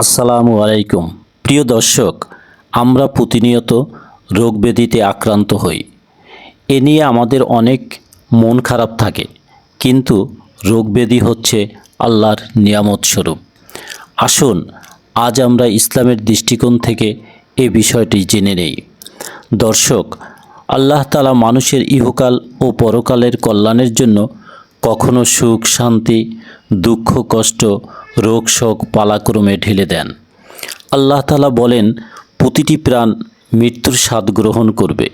আসসালামু আলাইকুম। প্রিয় দর্শক, আমরা প্রতিনিয়ত রোগ ব্যাধিতে আক্রান্ত হই। এ নিয়ে আমাদের অনেক মন খারাপ থাকে, কিন্তু রোগ ব্যাধি হচ্ছে আল্লাহর নিয়ামত স্বরূপ। আসুন, আজ আমরা ইসলামের দৃষ্টিকোণ থেকে এ বিষয়টি জেনে নেই। দর্শক, আল্লাহ তালা মানুষের ইহকাল ও পরকালের কল্যাণের জন্য কখনো সুখ, শান্তি, দুঃখ, কষ্ট, রোগ, শোক, পালাক্রমে ঢেলে দেন। আল্লাহ তালা বলেন, প্রতিটি প্রাণ মৃত্যুর স্বাদ গ্রহণ করবে।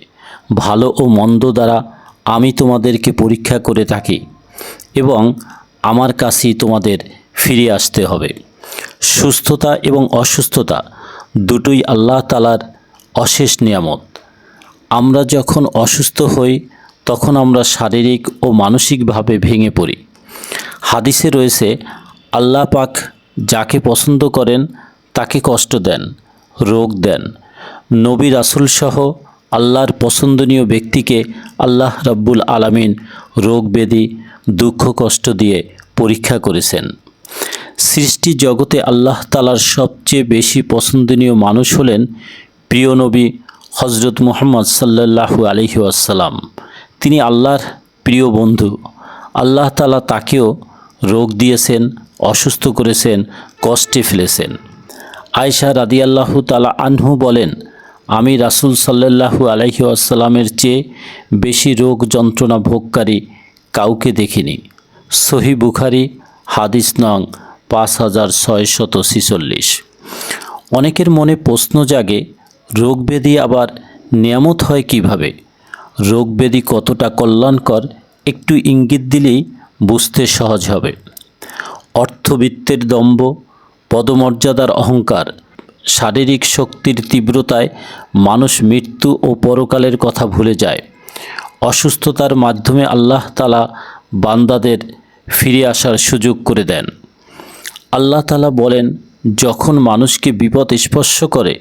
ভালো ও মন্দ দ্বারা আমি তোমাদেরকে পরীক্ষা করে থাকি এবং আমার কাছেই তোমাদের ফিরে আসতে হবে। সুস্থতা এবং অসুস্থতা দুটোই আল্লাহ তালার অশেষ নিয়ামত। আমরা যখন অসুস্থ হই তখন আমরা শারীরিক ও মানসিকভাবে ভেঙে পড়ি। হাদিসে রয়েছে, আল্লাহ পাক যাকে পছন্দ করেন তাকে কষ্ট দেন, রোগ দেন। নবী রাসুল সহ আল্লাহর পছন্দনীয় ব্যক্তিকে আল্লাহ রাব্বুল আলামিন রোগ ব্যাধি, দুঃখ কষ্ট দিয়ে পরীক্ষা করেছেন। সৃষ্টি জগতে আল্লাহ তালার সবচেয়ে বেশি পছন্দনীয় মানুষ হলেন প্রিয় নবী হজরত মুহাম্মদ সাল্লাল্লাহু আলহি আসসালাম তিনি আল্লাহর প্রিয় বন্ধু। আল্লাহ তালা তাকেও রোগ দিয়েছেন, অসুস্থ করেছেন, কষ্টে ফেলেছেন। আয়সা রাদিয়াল্লাহু তালা আনহু বলেন, আমি রাসূল সাল্লাল্লাহু আলহি আসসালামের চেয়ে বেশি রোগ যন্ত্রণা ভোগকারী কাউকে দেখিনি। সহি বুখারি, হাদিস নং পাঁচ হাজার ছয়শত ছিচল্লিশ। অনেকের মনে প্রশ্ন জাগে, রোগ ব্যাধি আবার নিয়ামত হয় কীভাবে? রোগ ব্যাধি কতটা কল্যাণকর একটু ইঙ্গিত দিলেই বুঝতে সহজ হবে। অর্থবিত্তের দম্ভ, পদমর্যাদার অহংকার, শারীরিক শক্তির তীব্রতায় মানুষ মৃত্যু ও পরকালের কথা ভুলে যায়। অসুস্থতার মাধ্যমে আল্লাহ তালা বান্দাদের ফিরে আসার সুযোগ করে দেন। আল্লাহ তালা বলেন, যখন মানুষকে বিপদ স্পর্শ করে,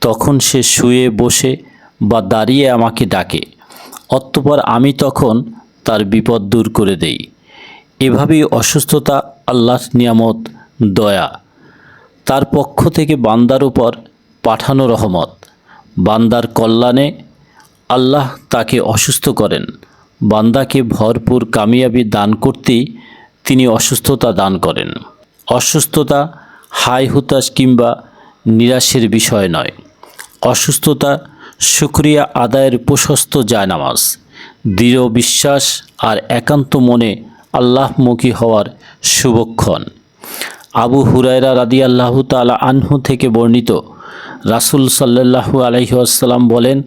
তখন সে শুয়ে বসে বা দাঁড়িয়ে আমাকে ডাকে। অতঃপর আমি তখন তার বিপদ দূর করে দেই। এভাবেই অসুস্থতা আল্লাহর নিয়ামত, দয়া। তার পক্ষ থেকে বান্দার উপর পাঠানো রহমত। বান্দার কল্যাণে আল্লাহ তাকে অসুস্থ করেন। বান্দাকে ভরপুর কামিয়াবি দান করতেই তিনি অসুস্থতা দান করেন। অসুস্থতা হাই হুতাশ কিংবা নিরাশের বিষয় নয়। অসুস্থতা সুক্রিয়া আদায়ের প্রশস্ত জায়নামাজ। দৃঢ় বিশ্বাস আর একান্ত মনে আল্লাহমুখী হওয়ার শুভক্ষণ। আবু হুরায়রা রাদি আল্লাহ তালা আনহু থেকে বর্ণিত রাসুল সাল্লাহু আলহিহাসাল্লাম বলেন,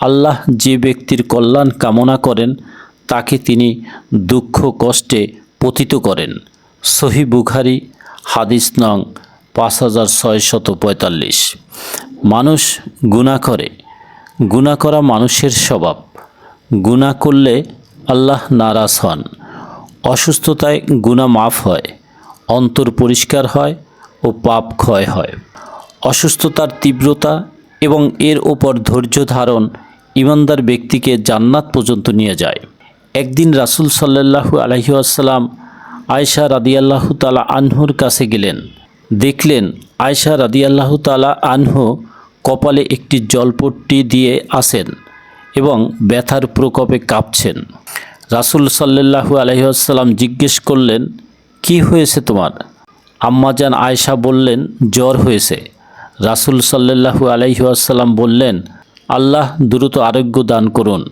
আল্লাহ যে ব্যক্তির কল্যাণ কামনা করেন, তাকে তিনি দুঃখ কষ্টে পতিত করেন। সহি বুখারি, হাদিস নং পাঁচ হাজার ছয়শত পঁয়তাল্লিশ। মানুষ গুণা করে গুণা করা মানুষের স্বভাব। গুণা করলে আল্লাহ নারাজ হন। অসুস্থতায় গুণা মাফ হয়, অন্তর পরিষ্কার হয় ও পাপ ক্ষয় হয়। অসুস্থতার তীব্রতা এবং এর ওপর ধৈর্য ধারণ ইমানদার ব্যক্তিকে জান্নাত পর্যন্ত নিয়ে যায়। একদিন রাসুল সাল্লাহু আলহিউসালাম আয়সা রাদিয়াল্লাহু তালা আনহুর কাছে গেলেন। দেখলেন আয়সা রাদিয়াল্লাহু তালা আনহু কপালে একটি জলপট্টি দিয়ে আসেন এবং ব্যথার প্রকোপে কাঁপছেন। রাসুল সাল্লাহু আলহিহাসাল্লাম জিজ্ঞেস করলেন, কি হয়েছে তোমার? আম্মাজান আয়সা বললেন, জ্বর হয়েছে। রাসুল সাল্লাহু আলহিহাসাল্লাম বললেন, আল্লাহ দ্রুত আরোগ্য দান করুন।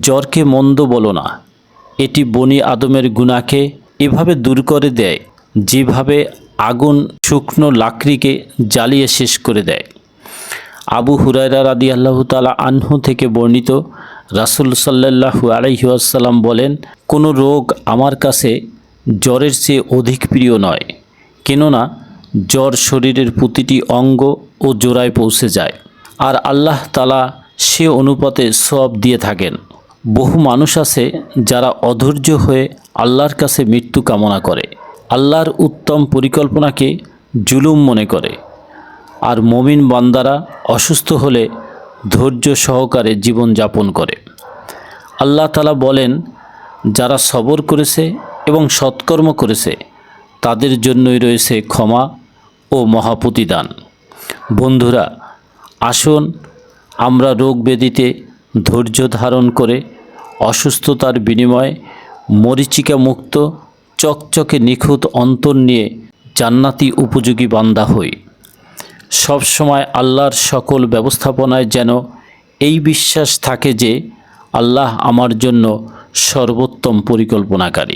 জ্বরকে মন্দ বলো না। এটি বনি আদমের গুণাকে এভাবে দূর করে দেয়, যেভাবে আগুন শুকনো লাকড়িকে জ্বালিয়ে শেষ করে দেয়। আবু হুরায়রা রাদি আল্লাহ তালা আনহু থেকে বর্ণিত, রাসুল সাল্লাহু আলহিউসাল্লাম বলেন, কোনো রোগ আমার কাছে জ্বরের চেয়ে অধিক প্রিয় নয়, কেননা জ্বর শরীরের প্রতিটি অঙ্গ ও জোড়ায় পৌঁছে যায়। আর আল্লাহ তালা সে অনুপাতে সব দিয়ে থাকেন। বহু মানুষ আছে যারা অধৈর্য হয়ে আল্লাহর কাছে মৃত্যু কামনা করে। আল্লাহর উত্তম পরিকল্পনাকে জুলুম মনে করে। আর মমিন বান্দারা অসুস্থ হলে ধৈর্য সহকারে জীবন যাপন করে। আল্লাহ তালা বলেন, যারা সবর করেছে এবং সৎকর্ম করেছে, তাদের জন্যই রয়েছে ক্ষমা ও মহাপ্রতিদান। বন্ধুরা, আসুন আমরা রোগ ব্যাধিতে ধৈর্য ধারণ করে অসুস্থতার বিনিময়ে মরিচিকা মুক্ত চকচকে নিখুঁত অন্তর নিয়ে জান্নাতি উপযোগী বান্দা হই। সবসময় আল্লাহর সকল ব্যবস্থাপনায় যেন এই বিশ্বাস থাকে যে আল্লাহ আমার জন্য সর্বোত্তম পরিকল্পনাকারী।